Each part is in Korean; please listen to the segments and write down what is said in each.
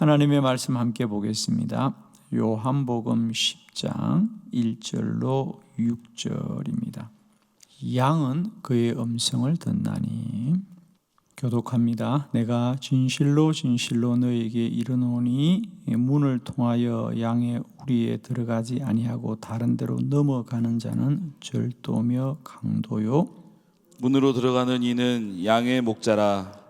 하나님의 말씀 함께 보겠습니다. 요한복음 10장 1절로 6절입니다. 양은 그의 음성을 듣나니 교독합니다. 내가 진실로 진실로 너에게 이르노니 문을 통하여 양의 우리에 들어가지 아니하고 다른 데로 넘어가는 자는 절도며 강도요 문으로 들어가는 이는 양의 목자라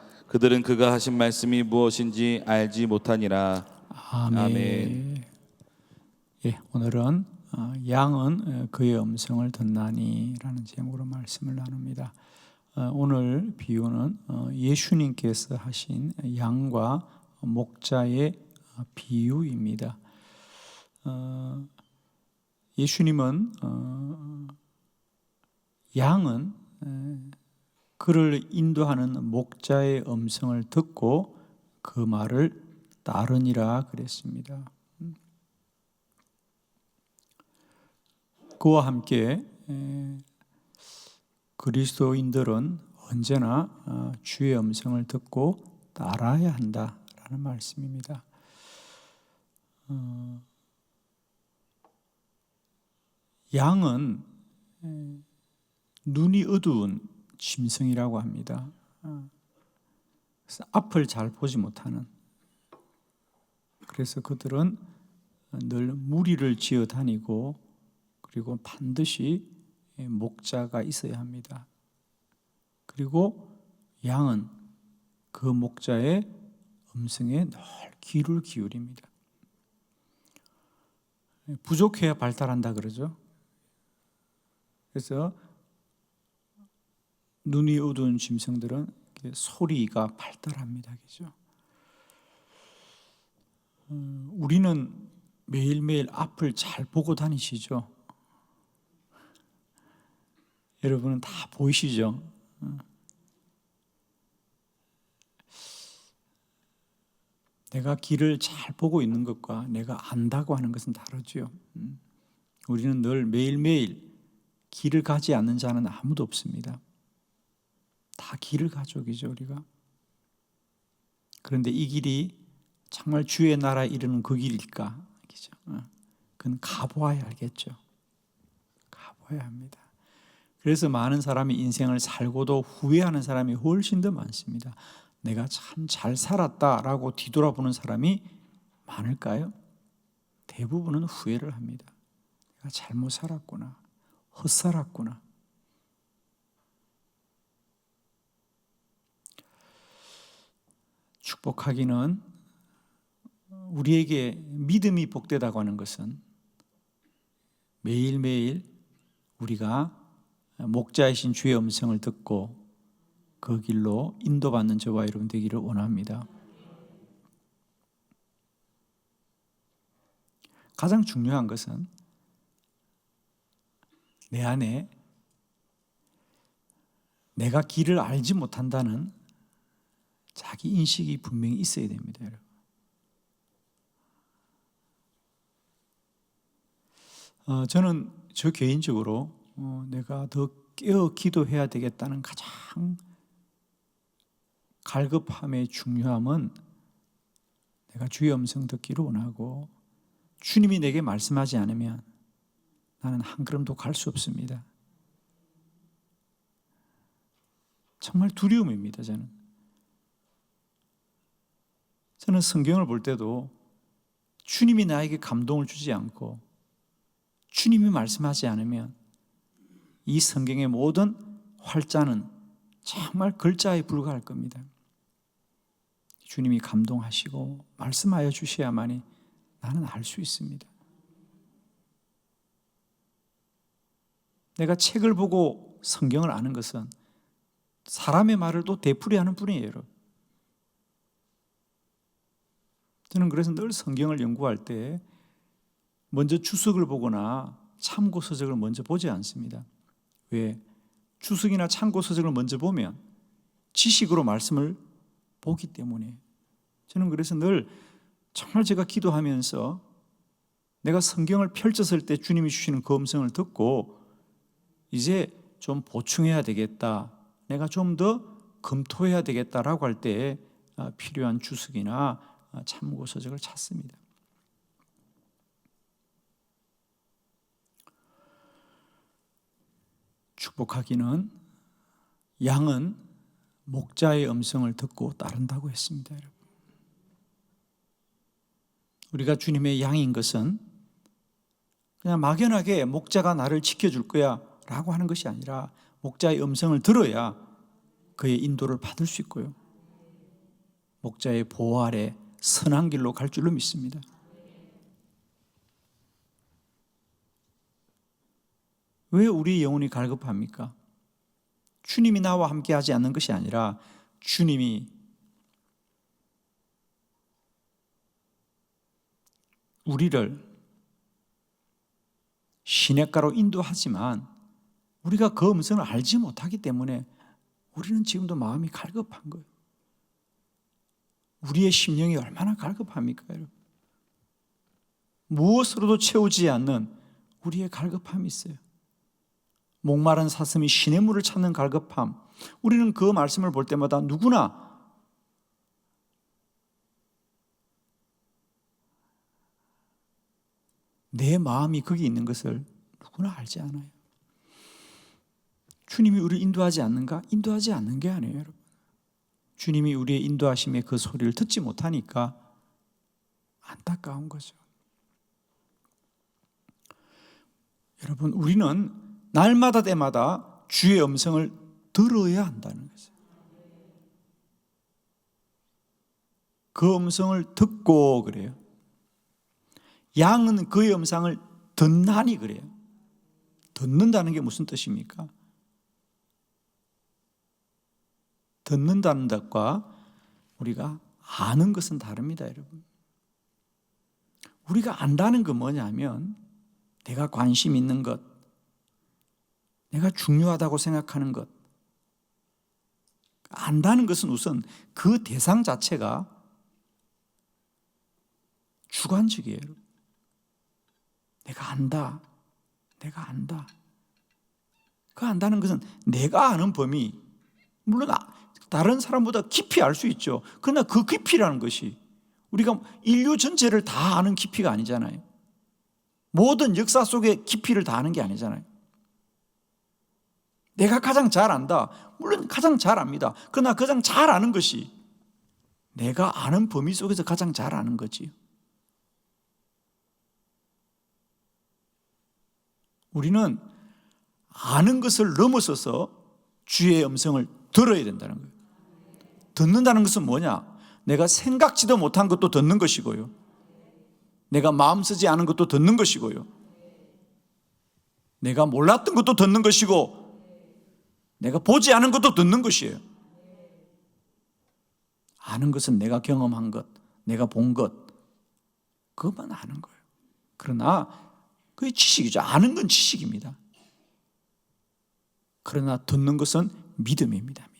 그들은 그가 하신 말씀이 무엇인지 알지 못하니라 아멘. 아멘. 예, 오늘은 어, 양은 어, 그의 음성을 듣나니라는 제목으로 말씀을 나눕니다. 어, 오늘 비유는 어, 예수님께서 하신 양과 목자의 어, 비유입니다. 어, 예수님은 어, 양은 에, 그를 인도하는 목자의 음성을 듣고 그 말을 따르니라 그랬습니다. 그와 함께 에, 그리스도인들은 언제나 어, 주의 음성을 듣고 따라야 한다라는 말씀입니다. 어, 양은 에, 눈이 어두운 짐승이라고 합니다. 앞을 잘 보지 못하는 그래서 그들은 늘 무리를 지어 다니고 그리고 반드시 목자가 있어야 합니다. 그리고 양은 그 목자의 음성에 늘 귀를 기울입니다. 부족해야 발달한다 그러죠. 그래서 눈이 어두운 짐승들은 소리가 발달합니다. 그죠? 어, 우리는 매일매일 앞을 잘 보고 다니시죠? 여러분은 다 보이시죠? 어. 내가 길을 잘 보고 있는 것과 내가 안다고 하는 것은 다르죠. 음. 우리는 늘 매일매일 길을 가지 않는 자는 아무도 없습니다. 다 길을 가족이죠, 우리가. 그런데 이 길이 정말 주의 나라에 이르는 그 길일까? 그죠? 어. 그건 가보아야 알겠죠. 가보아야 합니다. 그래서 많은 사람이 인생을 살고도 후회하는 사람이 훨씬 더 많습니다. 내가 참 잘 살았다라고 뒤돌아보는 사람이 많을까요? 대부분은 후회를 합니다. 내가 잘못 살았구나. 헛살았구나. 축복하기는 우리에게 믿음이 복되다고 하는 것은 매일매일 우리가 목자이신 주의 음성을 듣고 그 길로 인도받는 저와 여러분 되기를 원합니다. 가장 중요한 것은 내 안에 내가 길을 알지 못한다는 자기 인식이 분명히 있어야 됩니다, 여러분. 어, 저는 저 개인적으로 어, 내가 더 깨어 기도해야 되겠다는 가장 갈급함의 중요함은 내가 주의 음성 듣기를 원하고 주님이 내게 말씀하지 않으면 나는 한 걸음도 갈 수 없습니다. 정말 두려움입니다, 저는. 저는 성경을 볼 때도 주님이 나에게 감동을 주지 않고 주님이 말씀하지 않으면 이 성경의 모든 활자는 정말 글자에 불과할 겁니다. 주님이 감동하시고 말씀하여 주셔야만이 나는 알 수 있습니다. 내가 책을 보고 성경을 아는 것은 사람의 말을 또 되풀이하는 뿐이에요. 저는 그래서 늘 성경을 연구할 때 먼저 주석을 보거나 참고 서적을 먼저 보지 않습니다. 왜? 주석이나 참고 서적을 먼저 보면 지식으로 말씀을 보기 때문에 저는 그래서 늘 정말 제가 기도하면서 내가 성경을 펼쳤을 때 주님이 주시는 그 음성을 듣고 이제 좀 보충해야 되겠다. 내가 좀 더 검토해야 되겠다라고 할때 아, 필요한 주석이나 아, 참고 서적을 찾습니다. 축복하기는 양은 목자의 음성을 듣고 따른다고 했습니다, 여러분. 우리가 주님의 양인 것은 그냥 막연하게 목자가 나를 지켜줄 거야 라고 하는 것이 아니라 목자의 음성을 들어야 그의 인도를 받을 수 있고요. 목자의 보호 아래 선한 길로 갈 줄로 믿습니다. 왜 우리 영혼이 갈급합니까? 주님이 나와 함께 하지 않는 것이 아니라 주님이 우리를 시냇가로 인도하지만 우리가 그 음성을 알지 못하기 때문에 우리는 지금도 마음이 갈급한 거예요. 우리의 심령이 얼마나 갈급합니까, 여러분? 무엇으로도 채우지 않는 우리의 갈급함이 있어요. 목마른 사슴이 신의 물을 찾는 갈급함. 우리는 그 말씀을 볼 때마다 누구나 내 마음이 거기 있는 것을 누구나 알지 않아요. 주님이 우리를 인도하지 않는가? 인도하지 않는 게 아니에요, 여러분. 주님이 우리의 인도하심의 그 소리를 듣지 못하니까 안타까운 거죠. 여러분, 우리는 날마다 때마다 주의 음성을 들어야 한다는 거죠. 그 음성을 듣고 그래요. 양은 그의 음성을 듣나니 그래요. 듣는다는 게 무슨 뜻입니까? 듣는다는 것과 우리가 아는 것은 다릅니다, 여러분. 우리가 안다는 건 뭐냐면 내가 관심 있는 것, 내가 중요하다고 생각하는 것. 안다는 것은 우선 그 대상 자체가 주관적이에요. 내가 안다. 내가 안다. 그 안다는 것은 내가 아는 범위, 물론 아- 다른 사람보다 깊이 알 수 있죠. 그러나 그 깊이라는 것이 우리가 인류 전체를 다 아는 깊이가 아니잖아요. 모든 역사 속의 깊이를 다 아는 게 아니잖아요. 내가 가장 잘 안다. 물론 가장 잘 압니다. 그러나 가장 잘 아는 것이 내가 아는 범위 속에서 가장 잘 아는 거지요. 우리는 아는 것을 넘어서서 주의 음성을 들어야 된다는 거예요. 듣는다는 것은 뭐냐? 내가 생각지도 못한 것도 듣는 것이고요. 내가 마음 쓰지 않은 것도 듣는 것이고요. 내가 몰랐던 것도 듣는 것이고, 내가 보지 않은 것도 듣는 것이에요. 아는 것은 내가 경험한 것, 내가 본 것, 그것만 아는 거예요. 그러나 그게 지식이죠. 아는 건 지식입니다. 그러나 듣는 것은 믿음입니다.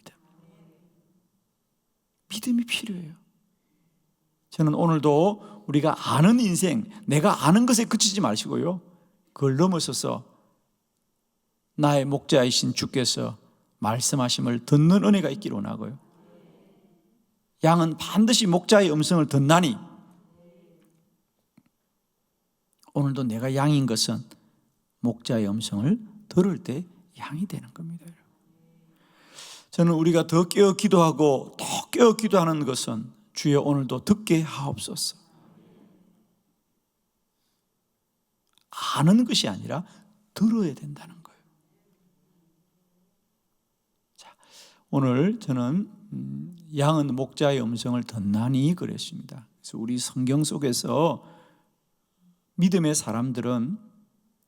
믿음. 믿음이 필요해요. 저는 오늘도 우리가 아는 인생, 내가 아는 것에 그치지 마시고요. 그걸 넘어서서 나의 목자이신 주께서 말씀하심을 듣는 은혜가 있기를 원하고요. 양은 반드시 목자의 음성을 듣나니 오늘도 내가 양인 것은 목자의 음성을 들을 때 양이 되는 겁니다. 저는 우리가 더 깨어 기도하고 더 깨어 기도하는 것은 주여 오늘도 듣게 하옵소서. 아는 것이 아니라 들어야 된다는 거예요. 자, 오늘 저는 음, 양은 목자의 음성을 듣나니 그랬습니다. 그래서 우리 성경 속에서 믿음의 사람들은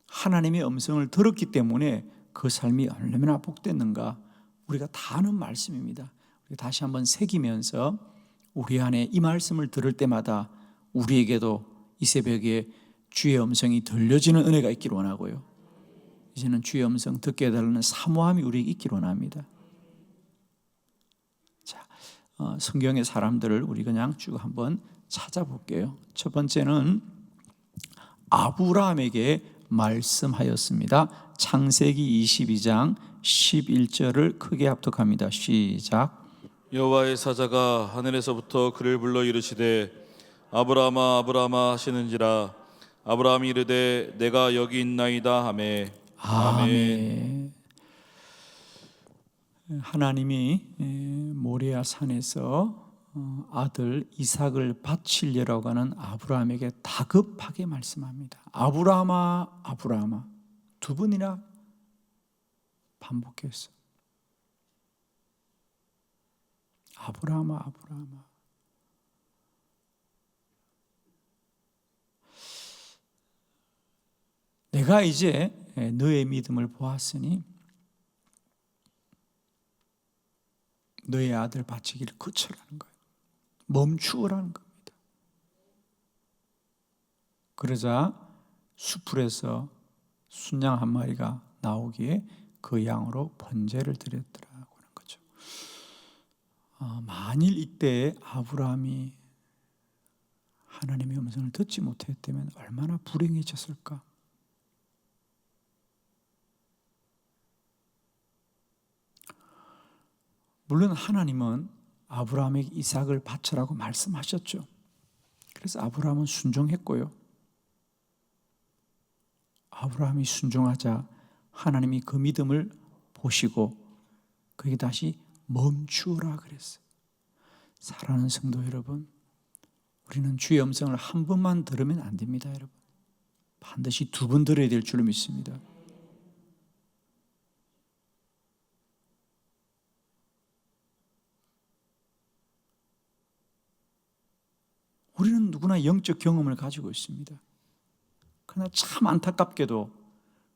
하나님의 음성을 들었기 때문에 그 삶이 얼마나 복됐는가 우리가 다 아는 말씀입니다. 다시 한번 새기면서 우리 안에 이 말씀을 들을 때마다 우리에게도 이 새벽에 주의 음성이 들려지는 은혜가 있기를 원하고요. 이제는 주의 음성 듣게 해달라는 사모함이 우리에게 있기를 원합니다. 자, 어, 성경의 사람들을 우리 그냥 쭉 한번 찾아볼게요. 첫 번째는 아브라함에게 말씀하였습니다. 창세기 22장 11절을 크게 합독합니다. 시작. 여호와의 사자가 하늘에서부터 그를 불러 이르시되 아브라함아 아브라함아 하시는지라 아브라함이 이르되 내가 여기 있나이다 하매 아멘. 하나님이 에, 모리아 산에서 어, 아들 이삭을 바치려고 하는 아브라함에게 다급하게 말씀합니다. 아브라함아, 아브라함아 두 번이나 반복했어. 아브라함아, 아브라함아. 내가 이제 너의 믿음을 보았으니 너의 아들 바치기를 그쳐라는 거예요. 멈추어라는 겁니다. 그러자 수풀에서 순양 한 마리가 나오기에 그 양으로 번제를 드렸더라고 하는 거죠. 어, 만일 이때 아브라함이 하나님의 음성을 듣지 못했다면 얼마나 불행해졌을까? 물론 하나님은 아브라함에게 이삭을 바쳐라고 말씀하셨죠. 그래서 아브라함은 순종했고요. 아브라함이 순종하자 하나님이 그 믿음을 보시고 그게 다시 멈추어라 그랬어요. 사랑하는 성도 여러분, 우리는 주의 음성을 한 번만 들으면 안 됩니다, 여러분. 반드시 두 번 들어야 될줄 믿습니다. 우리는 누구나 영적 경험을 가지고 있습니다. 그러나 참 안타깝게도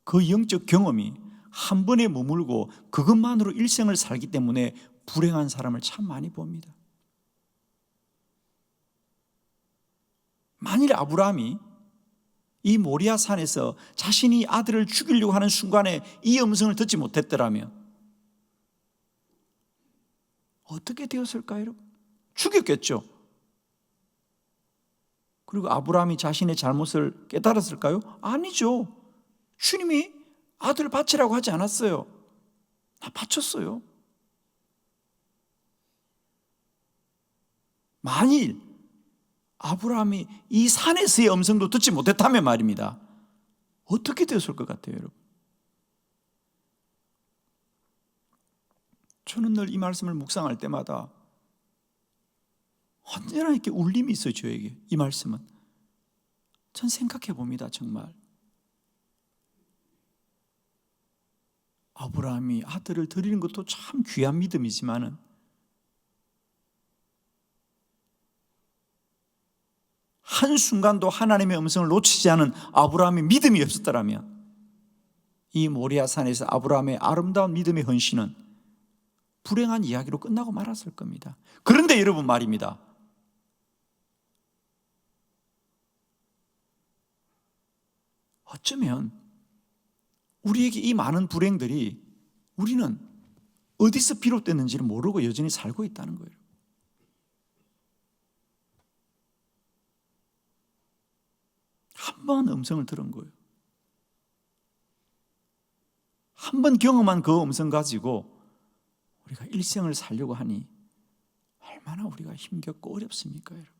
그 영적 경험이 한 번에 머물고 그것만으로 일생을 살기 때문에 불행한 사람을 참 많이 봅니다. 만일 아브라함이 이 모리아 산에서 자신이 아들을 죽이려고 하는 순간에 이 음성을 듣지 못했더라면 어떻게 되었을까요, 여러분? 죽였겠죠. 그리고 아브라함이 자신의 잘못을 깨달았을까요? 아니죠. 주님이 아들 바치라고 하지 않았어요. 나 바쳤어요. 만일 아브라함이 이 산에서의 음성도 듣지 못했다면 말입니다. 어떻게 되었을 것 같아요, 여러분? 저는 늘 이 말씀을 묵상할 때마다 언제나 이렇게 울림이 있어요, 저에게. 이 말씀은. 전 생각해 봅니다, 정말. 아브라함이 아들을 드리는 것도 참 귀한 믿음이지만은 한 순간도 하나님의 음성을 놓치지 않은 아브라함의 믿음이 없었더라면 이 모리아 산에서 아브라함의 아름다운 믿음의 헌신은 불행한 이야기로 끝나고 말았을 겁니다. 그런데 여러분 말입니다. 어쩌면 우리에게 이 많은 불행들이 우리는 어디서 비롯됐는지를 모르고 여전히 살고 있다는 거예요. 한 번 음성을 들은 거예요. 한 번 경험한 그 음성 가지고 우리가 일생을 살려고 하니 얼마나 우리가 힘겹고 어렵습니까, 여러분?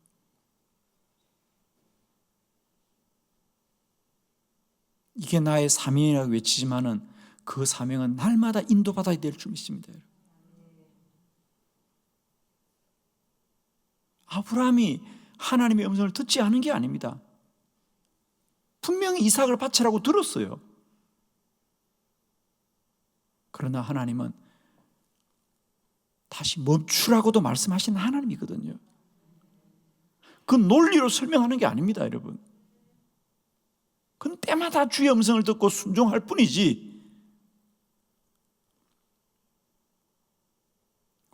이게 나의 사명이라고 외치지만은 그 사명은 날마다 인도받아야 될 줄 믿습니다. 아브라함이 하나님의 음성을 듣지 않은 게 아닙니다. 분명히 이삭을 바치라고 들었어요. 그러나 하나님은 다시 멈추라고도 말씀하시는 하나님이거든요. 그 논리로 설명하는 게 아닙니다, 여러분. 그건 때마다 주의 음성을 듣고 순종할 뿐이지.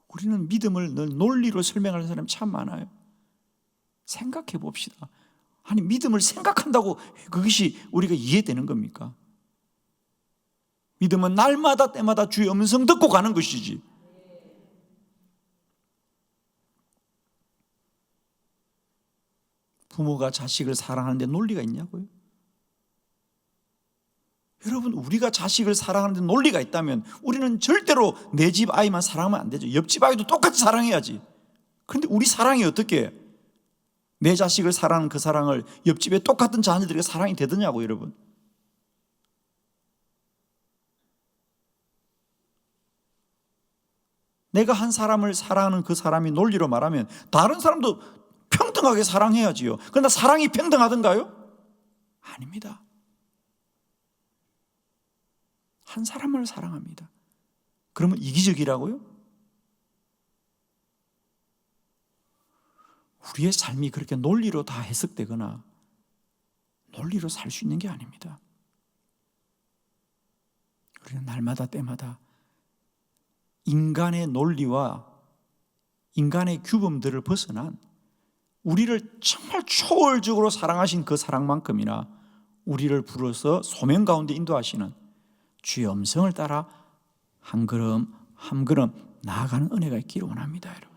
우리는 믿음을 늘 논리로 설명하는 사람이 참 많아요. 생각해 봅시다. 아니 믿음을 생각한다고 그것이 우리가 이해되는 겁니까? 믿음은 날마다 때마다 주의 음성 듣고 가는 것이지. 부모가 자식을 사랑하는데 논리가 있냐고요? 여러분, 우리가 자식을 사랑하는데 논리가 있다면 우리는 절대로 내 집 아이만 사랑하면 안 되죠. 옆집 아이도 똑같이 사랑해야지. 그런데 우리 사랑이 어떻게 해? 내 자식을 사랑하는 그 사랑을 옆집에 똑같은 자녀들에게 사랑이 되더냐고, 여러분. 내가 한 사람을 사랑하는 그 사람이 논리로 말하면 다른 사람도 평등하게 사랑해야지요. 그러나 사랑이 평등하던가요? 아닙니다. 한 사람을 사랑합니다. 그러면 이기적이라고요? 우리의 삶이 그렇게 논리로 다 해석되거나 논리로 살 수 있는 게 아닙니다. 우리는 날마다 때마다 인간의 논리와 인간의 규범들을 벗어난 우리를 정말 초월적으로 사랑하신 그 사랑만큼이나 우리를 불어서 소명 가운데 인도하시는 주의 음성을 따라 한 걸음 한 걸음 나아가는 은혜가 있기를 원합니다, 여러분.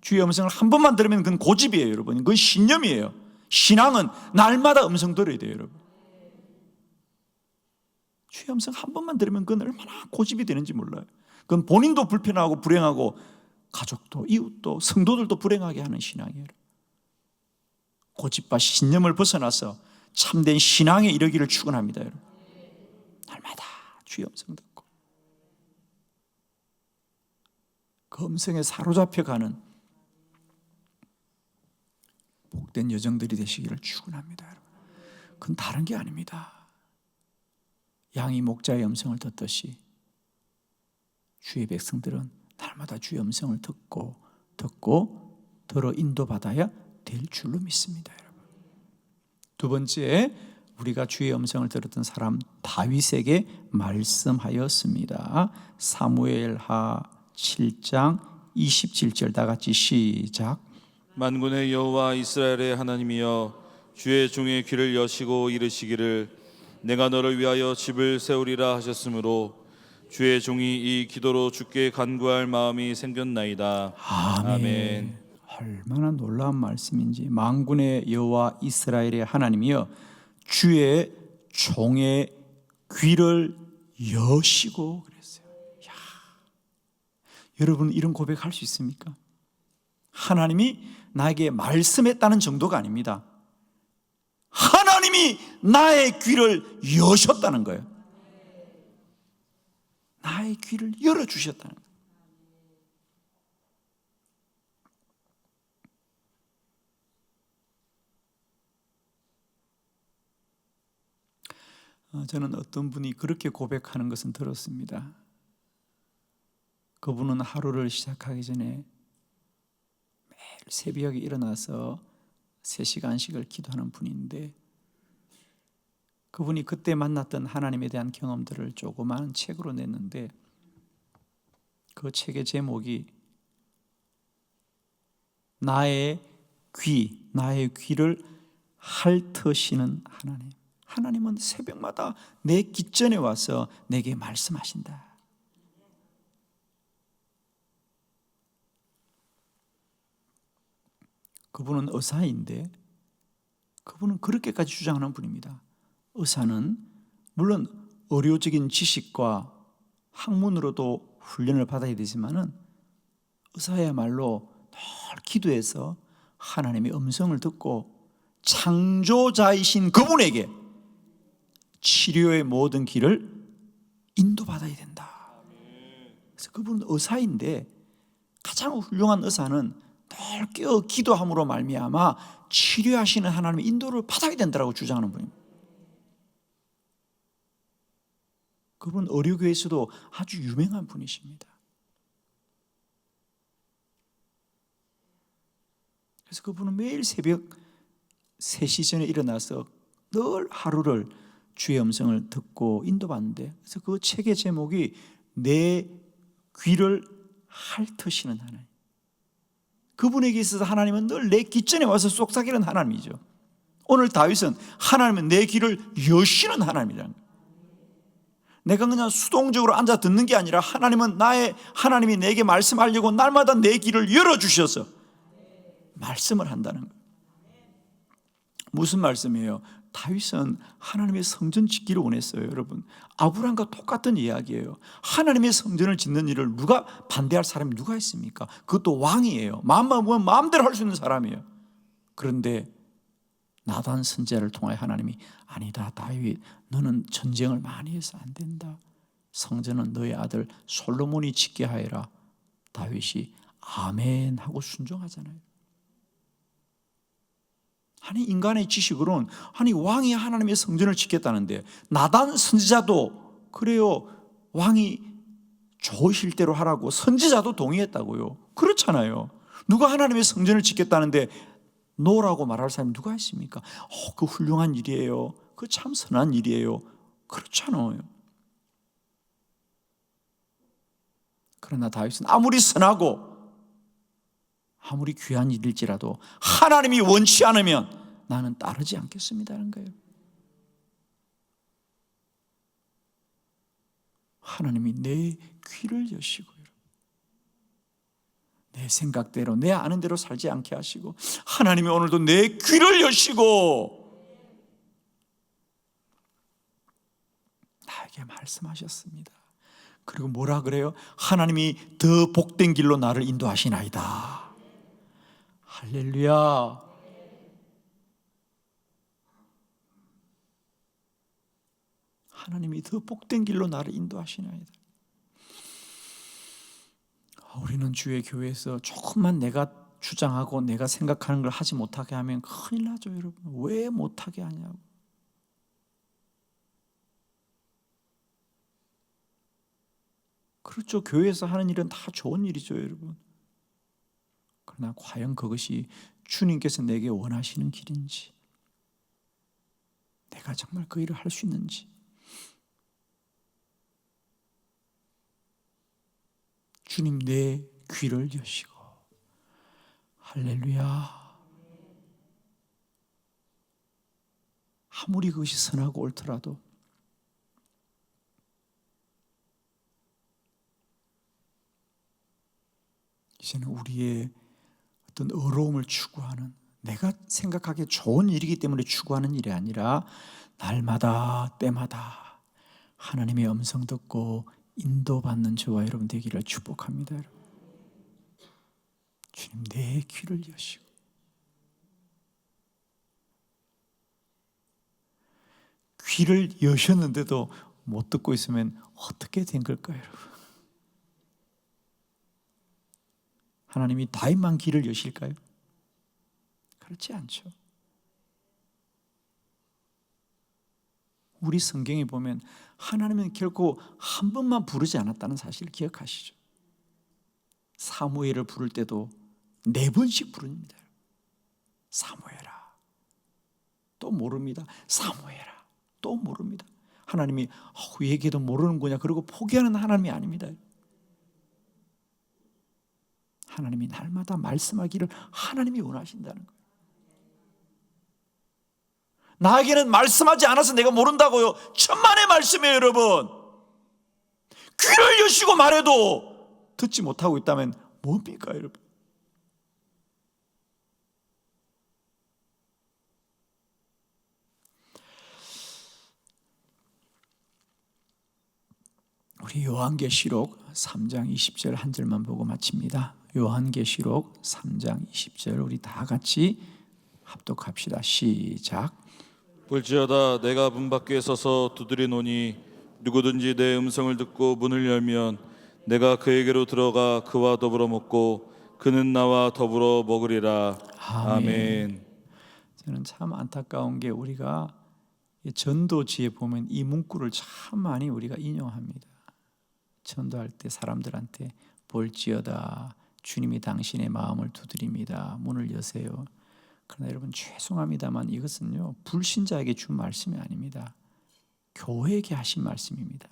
주의 음성을 한 번만 들으면 그건 고집이에요, 여러분. 그건 신념이에요. 신앙은 날마다 음성 들어야 돼요, 여러분. 주의 음성 한 번만 들으면 그건 얼마나 고집이 되는지 몰라요. 그건 본인도 불편하고 불행하고 가족도 이웃도 성도들도 불행하게 하는 신앙이에요. 고집과 신념을 벗어나서 참된 신앙에 이르기를 축원합니다, 여러분. 날마다 주의 음성 듣고 그 음성에 사로잡혀 가는 복된 여정들이 되시기를 축원합니다, 여러분. 그건 다른 게 아닙니다. 양이 목자의 음성을 듣듯이 주의 백성들은 날마다 주의 음성을 듣고 듣고 들어 인도받아야 될 줄로 믿습니다, 여러분. 두 번째, 우리가 주의 음성을 들었던 사람 다윗에게 말씀하였습니다. 사무엘하 7장 27절 다 같이 시작. 만군의 여호와 이스라엘의 하나님이여 주의 종의 귀를 여시고 이르시기를 내가 너를 위하여 집을 세우리라 하셨으므로 주의 종이 이 기도로 주께 간구할 마음이 생겼나이다. 아멘. 얼마나 놀라운 말씀인지 만군의 여호와 이스라엘의 하나님이여 주의 종의 귀를 여시고 그랬어요. 야. 여러분 이런 고백할 수 있습니까? 하나님이 나에게 말씀했다는 정도가 아닙니다. 하나님이 나의 귀를 여셨다는 거예요. 나의 귀를 열어 주셨다는 거예요. 저는 어떤 분이 그렇게 고백하는 것은 들었습니다. 그분은 하루를 시작하기 전에 매일 새벽에 일어나서 3시간씩을 기도하는 분인데 그분이 그때 만났던 하나님에 대한 경험들을 조그마한 책으로 냈는데 그 책의 제목이 나의 귀, 나의 귀를 핥으시는 하나님. 하나님은 새벽마다 내 기전에 와서 내게 말씀하신다. 그분은 의사인데 그분은 그렇게까지 주장하는 분입니다. 의사는 물론 의료적인 지식과 학문으로도 훈련을 받아야 되지만은 의사야말로 늘 기도해서 하나님의 음성을 듣고 창조자이신 그분에게 치료의 모든 길을 인도받아야 된다. 그래서 그분은 의사인데 가장 훌륭한 의사는 늘 깨어 기도함으로 말미암아 치료하시는 하나님의 인도를 받아야 된다고 주장하는 분입니다. 그분 의료교에서도 아주 유명한 분이십니다. 그래서 그분은 매일 새벽 3시 전에 일어나서 늘 하루를 주의 음성을 듣고 인도받는데 그래서 그 책의 제목이 내 귀를 핥으시는 하나님. 그분에게 있어서 하나님은 늘내 기전에 와서 속삭이는 하나님이죠. 오늘 다윗은 하나님은 내 귀를 여시는 거예요. 내가 그냥 수동적으로 앉아 듣는 게 아니라 하나님은 나의 하나님이 내게 말씀하려고 날마다 내 귀를 열어 주셔서 말씀을 한다는 거예요. 무슨 말씀이에요? 다윗은 하나님의 성전 짓기를 원했어요, 여러분. 아브람과 똑같은 이야기예요. 하나님의 성전을 짓는 일을 누가 반대할 사람이 누가 있습니까? 그것도 왕이에요. 마음만 보면 마음대로 할 수 있는 사람이에요. 그런데 나단 선지자를 통하여 하나님이 아니다 다윗 너는 전쟁을 많이 해서 안 된다. 성전은 너의 아들 솔로몬이 짓게 하여라. 다윗이 아멘 하고 순종하잖아요. 아니 인간의 지식으로는 아니 왕이 하나님의 성전을 짓겠다는데 나단 선지자도 그래요. 왕이 좋으실 대로 하라고 선지자도 동의했다고요. 그렇잖아요. 누가 하나님의 성전을 짓겠다는데 노라고 말할 사람이 누가 있습니까? 어, 그 훌륭한 일이에요. 그 참 선한 일이에요. 그렇잖아요. 그러나 다윗은 아무리 선하고 아무리 귀한 일일지라도 하나님이 원치 않으면 나는 따르지 않겠습니다는 거예요. 하나님이 내 귀를 여시고 내 생각대로 내 아는 대로 살지 않게 하시고 하나님이 오늘도 내 귀를 여시고 나에게 말씀하셨습니다. 그리고 뭐라 그래요? 하나님이 더 복된 길로 나를 인도하시나이다. 할렐루야. 하나님이 더 복된 길로 나를 인도하시나이다. 우리는 주의 교회에서 조금만 내가 주장하고 내가 생각하는 걸 하지 못하게 하면 큰일 나죠, 여러분. 왜 못하게 하냐고. 그렇죠. 교회에서 하는 일은 다 좋은 일이죠, 여러분. 그러나 과연 그것이 주님께서 내게 원하시는 길인지, 내가 정말 그 일을 할 수 있는지, 주님 내 귀를 여시고, 할렐루야. 아무리 그것이 선하고 옳더라도 이제는 우리의 어떤 어려움을 추구하는 내가 생각하기에 좋은 일이기 때문에 추구하는 일이 아니라 날마다 때마다 하나님의 음성 듣고 인도받는 저와 여러분 되기를 축복합니다. 여러분. 주님 내 귀를 여시고 귀를 여셨는데도 못 듣고 있으면 어떻게 된 걸까요, 여러분? 하나님이 다윗만 귀를 여실까요? 그렇지 않죠. 우리 성경에 보면 하나님은 결코 한 번만 부르지 않았다는 사실을 기억하시죠. 사무엘을 부를 때도 네 번씩 부릅니다. 사무엘아. 또 모릅니다. 사무엘아. 또 모릅니다. 하나님이 어, 얘기도 모르는구나. 그리고 포기하는 하나님이 아닙니다. 하나님이 날마다 말씀하기를 하나님이 원하신다는 거예요. 나에게는 말씀하지 않아서 내가 모른다고요. 천만의 말씀이에요, 여러분. 귀를 여시고 말해도 듣지 못하고 있다면 뭡니까, 여러분? 우리 요한계시록 3장 20절 한 절만 보고 마칩니다. 요한계시록 3장 20절 우리 다 같이 합독합시다. 시작. 볼지어다 내가 문 밖에 서서 두드리노니 누구든지 내 음성을 듣고 문을 열면 내가 그에게로 들어가 그와 더불어 먹고 그는 나와 더불어 먹으리라 아멘. 아멘. 저는 참 안타까운 게 우리가 이 전도지에 보면 이 문구를 참 많이 우리가 인용합니다. 전도할 때 사람들한테 볼지어다 주님이 당신의 마음을 두드립니다. 문을 여세요. 그러나 여러분 죄송합니다만 이것은요 불신자에게 준 말씀이 아닙니다. 교회에게 하신 말씀입니다.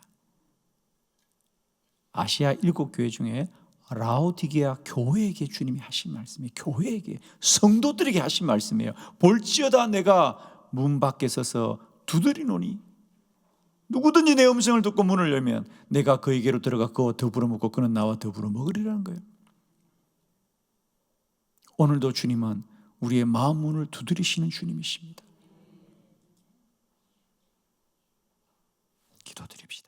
아시아 일곱 교회 중에 라오디게아 교회에게 주님이 하신 말씀이에요. 교회에게 성도들에게 하신 말씀이에요. 볼지어다 내가 문 밖에 서서 두드리노니 누구든지 내 음성을 듣고 문을 열면 내가 그에게로 들어가 그와 더불어 먹고 그는 나와 더불어 먹으리라는 거예요. 오늘도 주님은 우리의 마음 문을 두드리시는 주님이십니다. 기도드립시다.